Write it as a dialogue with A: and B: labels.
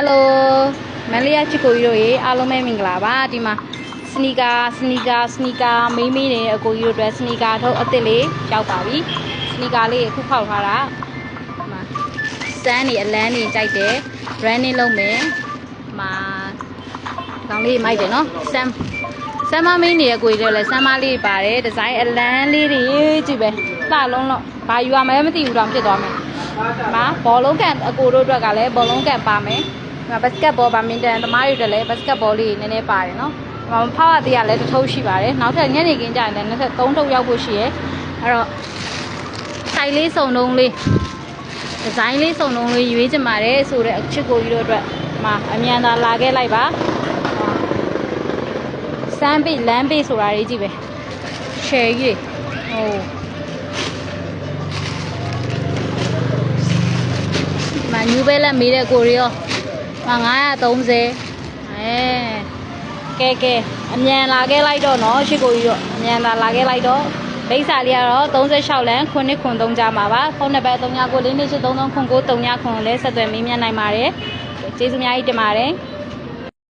A: ဟယ်လိုမန်လေးယာချစ်ကိုကြီးတို့ရေအားလုံးပဲမင်္ဂလာပါဒီမှာစနီကာစနီကာစနီကာမိမ့်မိနေတဲ့အကိုကြီးတို့အတွက်စနီကာထုတ်အစ်စ်လေးရောက်ပါပြီစနီကာလေးအခုဖောက်ထားတာဒီမှာစမ်းနေအလန်းနေကြိုက်တယ် branding လုပ်မယ်ဒီမှာဒီကောင်လေးမိုက်တယ်နော်စမ်းဆမ်မမင်းနေတဲ့ကိုကြီးတွေလည်းဆမ်မလေးပါတယ်ဒီဇိုင်းအလန်းလေးတွေကြည့်ပဲလှလုံးလို့ဘာယူရမလဲမသိဘူးတော့ဖြစ်သွားမယ်ဒီမှာဘောလုံးကန်အကိုတို့အတွက်ကလည်းဘောလုံးကန်ပါမယ် ဒီမှာဘတ်စကတ်ဘောဘာမင်တန်သမားတွေအတွက်လည်းဘတ်စကတ်ဘောလေးနည်းနည်းပါတယ်နော်ဒီမှာဖောက်ရသေးရလည်းတစ်ထုပ်ရှိပါတယ်နောက်ထပ်ညနေခင်းကျရင်လည်းနှစ်ထပ်သုံးထုပ်ရောက်ဖို့ရှိရဲအဲ့တော့ဆိုင်လေးစုံလုံးလေးဒီဇိုင်းလေးစုံလုံးလေးရွေးချင်ပါတယ်ဆိုတဲ့အချစ်ကိုကြီးတို့အတွက်ဒီမှာအမြန်သာလာခဲ့လိုက်ပါစမ်းပိလမ်းပိဆိုတာလေးကြည့်ပဲရှယ်ကြီးတွေဟိုမညူပဲလက်မေးတဲ့ကိုရီရောမ 930အဲကဲကဲအမြန်လာခဲ့လိုက်တော့နော်ရှိကိုကြီးတော့အမြန်သာလာခဲ့လိုက်တော့ဘိတ်စာလေးကတော့36လမ်းခုနှစ်ခွန်3ကြမှာပါဖုန်းနံပါတ်39ကိုလေးနေရှိ33ခွန်9 39ခွန်လည်းဆက်သွယ်မေးမြန်းနိုင်ပါတယ်ကျေးဇူးအများကြီးတင်ပါတယ်